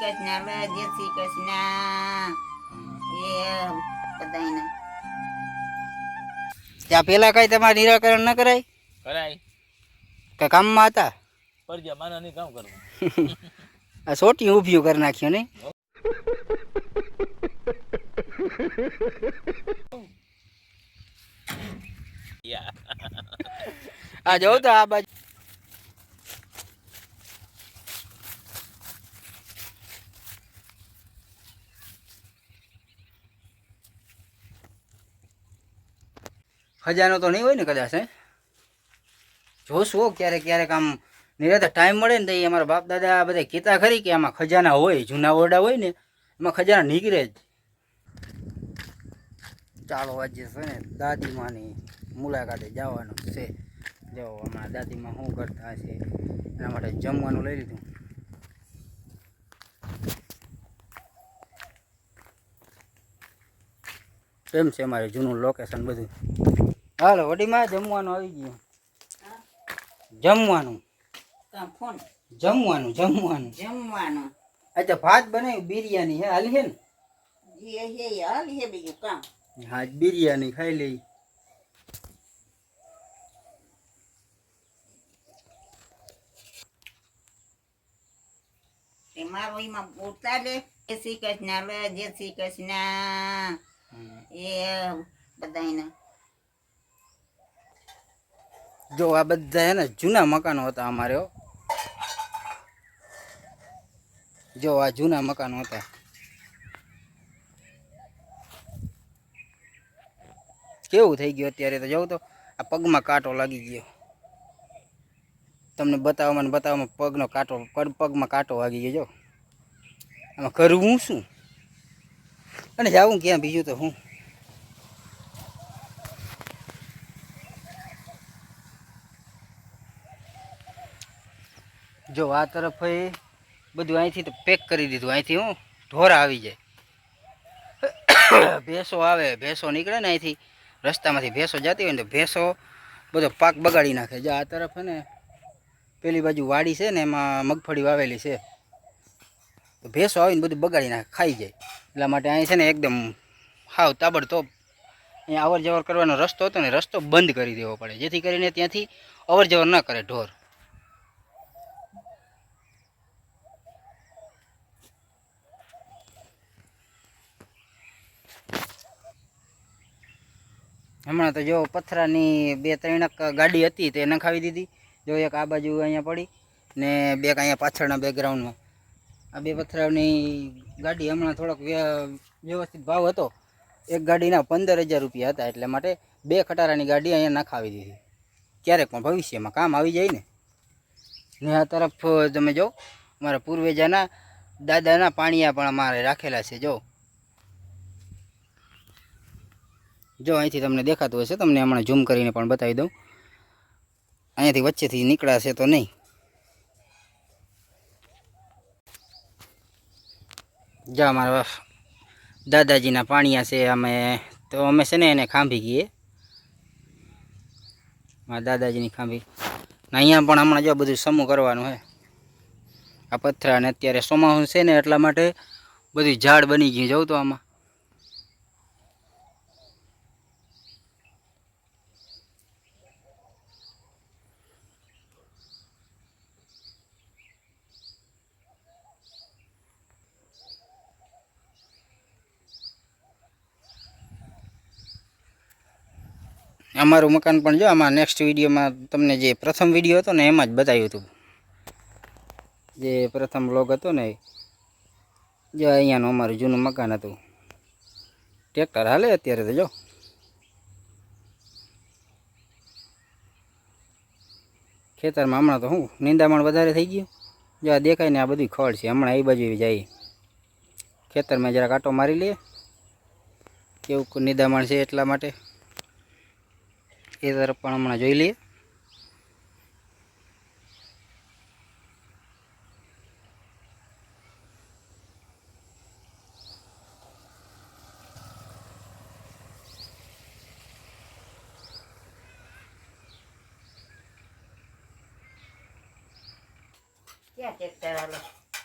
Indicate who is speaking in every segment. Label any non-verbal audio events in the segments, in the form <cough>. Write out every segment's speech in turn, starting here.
Speaker 1: કૃષ્ણ જય શ્રી કૃષ્ણ. એ બધાને
Speaker 2: ત્યાં પેલા કઈ તમારે નિરાકરણ ન કરાય?
Speaker 3: કરાય.
Speaker 2: કે કામમાં હતા?
Speaker 3: પરજા માના નહીં કામ કરવું. <laughs>
Speaker 2: આ સોટી ઊભી કરી નાખ્યો ને <laughs> આ જો તો આ બાજુ ખજાનો તો નહીં હોય ને કદાચ, હે? જોશું ક્યારેક ક્યારેક આમ નિરાતે ટાઈમ મળે ને તો એ અમારા બાપ દાદા બધા કહેતા ખરી કે આમાં ખજાના હોય, જૂના ઓરડા હોય ને, એમાં ખજાના નીકળે જ. ચાલો, આજે છે ને દાદીમાની મુલાકાતે જવાનું છે. જો, અમારા દાદીમાં શું કરતા હશે, એના માટે જમવાનું લઈ લીધું. કેમ છે અમારે જૂનું લોકેશન બધું? હાલો વડીમાં જમવાનું આવી ગયું. જમવાનું. જમવાનું જમવાનું.
Speaker 1: જમવાનું.
Speaker 2: અચ્છા ભાત બનાવ્યું બિરયાની હે હાલી હે ને?
Speaker 1: હે હાલ હે બીજું કામ
Speaker 2: હા બિરયાની ખાઈ લઈ.
Speaker 1: મારો એમાં ઉતારે જય શ્રી કૃષ્ણ જય શ્રી કૃષ્ણ. એ બધાને
Speaker 2: જો આ બધા હે ને જૂના મકાનો હતા અમારે જો આ જૂના મકાનો હતા. કેવું થઈ ગયું અત્યારે તો? જવું તો, આ પગમાં કાંટો લાગી ગયો. તમને બતાવવામાં બતાવવામાં પગનો કાંટો પગ- પગમાં કાંટો વાગી ગયો, જો. આમાં કરવું શું? અને જાવું ક્યાં બીજું તો હું? જો આ તરફ બધું અહીંથી તો પેક કરી દીધું. અહીંથી હું ઢોરા આવી જાય. ભેંસો આવે, ભેંસો નીકળે ને અહીંથી રસ્તામાંથી. ભેંસો જતી હોય ને તો ભેંસો બધો પાક બગાડી નાખે. જો આ તરફ ને પેલી બાજુ વાડી છે ને એમાં મગફળી વાવેલી છે. તો ભેંસો આવીને બધું બગાડી નાખે, ખાઈ જાય. એટલા માટે અહીં છે ને એકદમ હાવ તાબડતોબ અહીંયા અવર જવર કરવાનો રસ્તો હતો ને રસ્તો બંધ કરી દેવો પડે. જેથી કરીને ત્યાંથી અવર જવર ન કરે ઢોર. હમણાં તો જો પથરાની બે ત્રણ ગાડી હતી તે નખાવી દીધી. જો એક આ બાજુ અહીંયા પડી ને બે અહીંયા પાછળના બેકગ્રાઉન્ડમાં આ બે પથરાની ગાડી હમણાં થોડોક વ્ય- વ્યવસ્થિત ભાવ હતો. એક ગાડીના પંદર હજાર રૂપિયા હતા એટલે માટે બે ખટારાની ગાડી અહીંયા નખાવી દીધી. ક્યારેક પણ ભવિષ્યમાં કામ આવી જાય ને. ને આ તરફ તમે જો અમારા પૂર્વેજાના દાદાના પાણીયા પણ અમારે રાખેલા છે, જો. જો અહીંથી તમને દેખાતું હશે, તમને હમણાં ઝૂમ કરીને પણ બતાવી દઉં. અહીંયાથી વચ્ચેથી નીકળાશે તો નહીં. જો અમારા દાદાજીના પાણીયા છે, અમે તો અમે છે ને એને ખાંભી ગઈએ. મારા દાદાજીની ખાંભી. અહીંયા પણ હમણાં જો બધું સમૂહ કરવાનું હે. આ પથરા અને અત્યારે ચોમાસું છે ને એટલા માટે બધું ઝાડ બની ગયું જવું તો આમાં. અમારું મકાન પણ જો, આમાં નેક્સ્ટ વિડીયોમાં તમને જે પ્રથમ વીડિયો હતો ને, એમાં જ બતાવ્યું હતું. જે પ્રથમ બ્લોગ હતો ને, જો અહીંયાનું અમારું જૂનું મકાન હતું. ટ્રેક્ટર હાલે અત્યારે તો જો. ખેતરમાં હમણાં તો શું નિંદામણ વધારે થઈ ગયું. જો આ દેખાય ને આ બધી ખડ છે, હમણાં એ બાજુ જાય. ખેતરમાં જરા કાંટો મારી લઈએ કેવું નિંદામણ છે એટલા માટે. એ તરફ પણ હમણાં જોઈ લઈએ.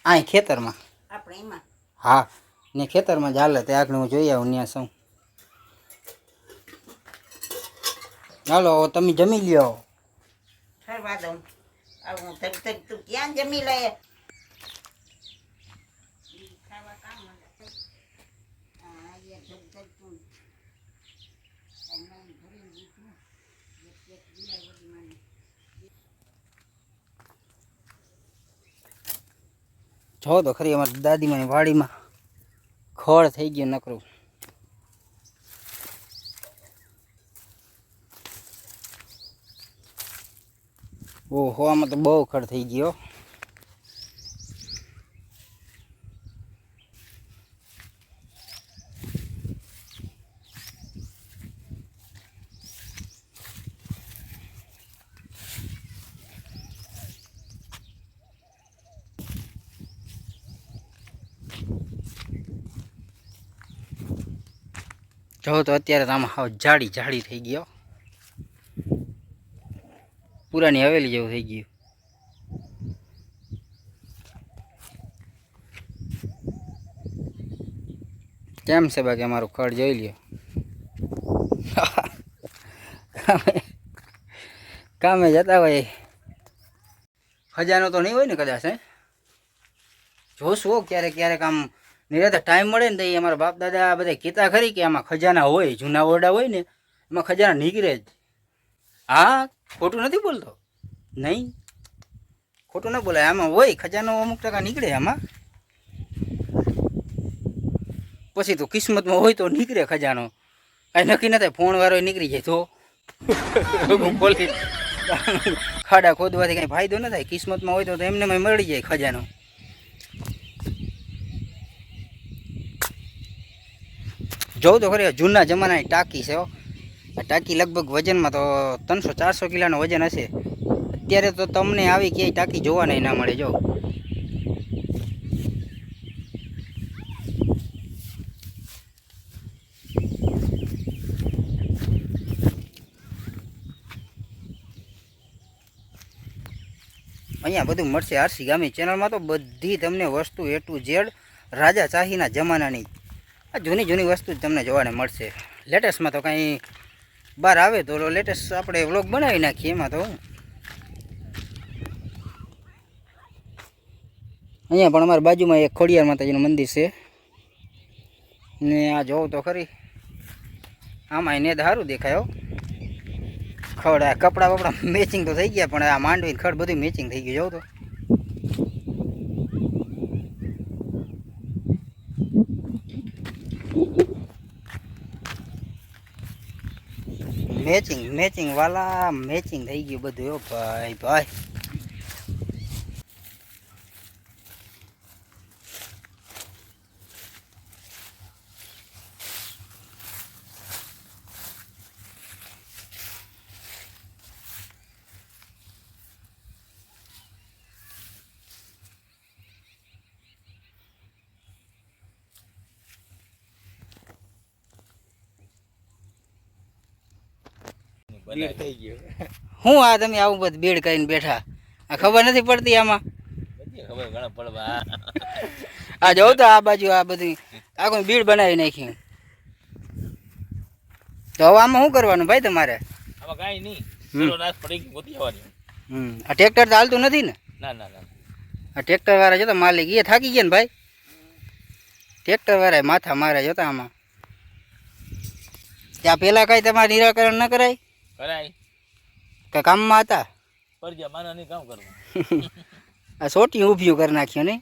Speaker 2: અહીં ખેતરમાં.
Speaker 1: આપણે એમાં?
Speaker 2: હા ને ખેતરમાં જ હાલે તે આગળ હું જોઈ આવું ત્યાં શું. હાલો તમે જમી લ્યો.
Speaker 1: ફરવા દઉં હું તક તક તું ક્યાં જમી લે.
Speaker 2: જો તો ખરી અમારી દાદીમાની વાડીમાં ખડ થઈ ગયું નકરું. ઓહો, આમાં તો બહુ ખડ થઈ ગયો. જો, તો અત્યારે તો આમાં જાડી જાડી થઈ ગયો. પુરાની હવેલી જેવું થઈ ગયું. કેમ છે બાકી અમારું ખડ? જોઈ લ્યો. <laughs> કામે જતા હોય. ખજાનો તો નહીં હોય ને કદાચ, હે? જોશું ક્યારેક ક્યારેક આમ નિરાતે ટાઈમ મળે ને તો એ અમારા બાપ દાદા બધા કહેતા ખરી કે આમાં ખજાના હોય, જૂના ઓરડા હોય ને, એમાં ખજાના નીકળે જ. હા ખોટું નથી બોલતો? નહીં. ખોટું ન બોલાય. આમાં હોય, ખજાનો અમુક ટકા નીકળે આમાં. પછી તો કિસ્મતમાં હોય તો નીકળે ખજાનો. કાંઈ નક્કી ન થાય, ફોન વાળો નીકળી જાય તો. બોલી, ખાડા ખોદવાથી કાંઈ ફાયદો ન થાય. કિસ્મતમાં હોય તો એમને મળી જાય ખજાનો. જોઉં તો ખરી, જૂના જમાનાની ટાંકી છે હો. આ ટાંકી લગભગ વજનમાં તો ત્રણસો, ચારસો કિલોનું વજન હશે. અત્યારે તો તમને આવી ક્યાંય ટાંકી જોવા નહીં ના મળે, જો. અહીંયા બધું મળશે આરસી ગામી ચેનલમાં તો બધી તમને વસ્તુ એ ટુ ઝેડ રાજા ચાહીના જમાનાની. આ જૂની જૂની વસ્તુ તમને જોવાને મળશે. લેટેસ્ટમાં તો કાંઈ બહાર આવે તો લેટેસ્ટ આપણે વ્લોગ બનાવી નાખીએ એમાં તો. અહીંયા પણ અમારી બાજુમાં એક ખોડિયાર માતાજીનું મંદિર છે. ને આ જોઉં તો ખરી. આમાં એને સારું દેખાયો ખડ આ કપડાં બપડા મેચિંગ તો થઈ ગયા, પણ આ માંડવી ખડ બધું મેચિંગ થઈ ગયું જોઉં તો. મેચિંગ મેચિંગ વાલા મેચિંગ થઈ ગયું બધું ભાઈ ભાઈ.
Speaker 3: થઈ ગયો.
Speaker 2: હું આ તમે આવું બધું ભીડ કરીને બેઠા? આ ખબર નથી પડતી આમાં? આ જોઉં તો આ બાજુ આ બધી આખું બીડ બનાવી નાખી. તો હવે આમાં શું કરવાનું ભાઈ તમારે?
Speaker 3: આમાં કાંઈ નહીં.
Speaker 2: હમ. આ ટ્રેક્ટર તો હાલતું નથી ને?
Speaker 3: ના ના ના.
Speaker 2: આ ટ્રેક્ટર વાળા જોતા માલિક એ થાકી ગયા ને ભાઈ? ટ્રેક્ટર વાળા માથા મારે જોતા આમાં. ત્યાં પેલા કઈ તમારે નિરાકરણ ન કરાય?
Speaker 3: કરાય.
Speaker 2: કે કામમાં હતા?
Speaker 3: પરજા મારા નહીં કામ કરવું. <laughs>
Speaker 2: આ સોટી ઊભી કરી નાખ્યો ને.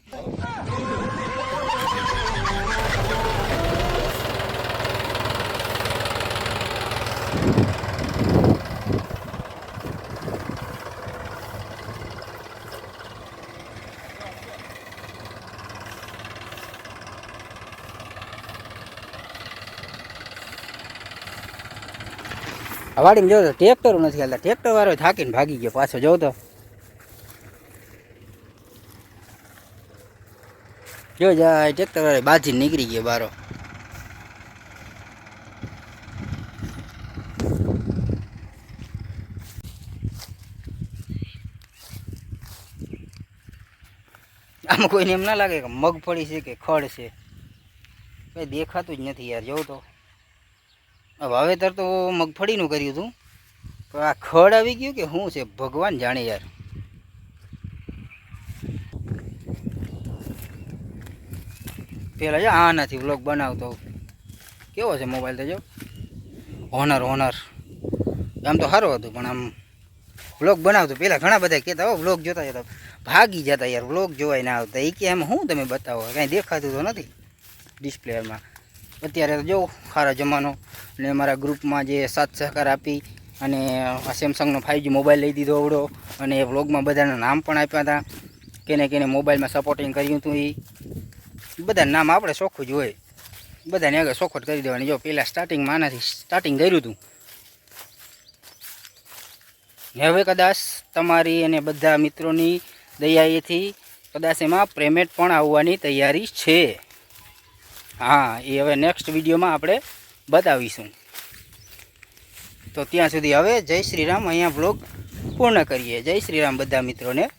Speaker 2: વાડીમાં જો તો ટ્રેક્ટરો નથી હાલતા. ટ્રેક્ટર વાળો થાકીને ભાગી ગયો પાછો જો તો. જો જાય ટ્રેક્ટર વાળો બાજી નીકળી ગયો બારો. આમાં કોઈને એમ ના લાગે કે મગફળી છે કે ખડ છે. કંઈ દેખાતું જ નથી યાર જોઉં તો. વાવેતર તો મગફળીનું કર્યું હતું. પણ આ ખડ આવી ગયું કે શું છે? ભગવાન જાણે યાર. પેલા જો આ નથી વ્લોગ બનાવતો. કેવો છે મોબાઈલ તો જો? ઓનર ઓનર આમ તો સારું હતું, પણ આમ વ્લોગ બનાવતો. પહેલાં ઘણા બધા કહેતા, હો, વ્લોગ જોતા જતા. ભાગી જતા યાર, વ્લોગ જોવાય ના આવતા. એ કે એમ શું તમે બતાવો? કાંઈ દેખાતું તો નથી ડિસ્પ્લેમાં અત્યારે તો જો સારો જમાનો. ને મારા ગ્રુપમાં જે સાથ સહકાર આપી અને સેમસંગનો ફાઇવજી મોબાઈલ લઈ દીધો આવડો. અને એ વ્લોગમાં બધાના નામ પણ આપ્યા હતા. કેને કેને મોબાઈલમાં સપોર્ટિંગ કર્યું હતું એ બધા નામ આપણે ચોખ્ખું જ હોય. બધાને આગળ ચોખવટ કરી દેવાની. જો પહેલાં સ્ટાર્ટિંગમાં આનાથી સ્ટાર્ટિંગ કર્યું હતું. હવે કદાચ તમારી અને બધા મિત્રોની દયાએથી કદાચ એમાં પેમેન્ટ પણ આવવાની તૈયારી છે. હા, એ હવે નેક્સ્ટ વિડીયોમાં આપણે બતાવીશું. તો ત્યાં સુધી હવે જય શ્રી રામ. અહીંયા વ્લોગ પૂર્ણ કરીએ. જય શ્રી રામ બધા મિત્રોને.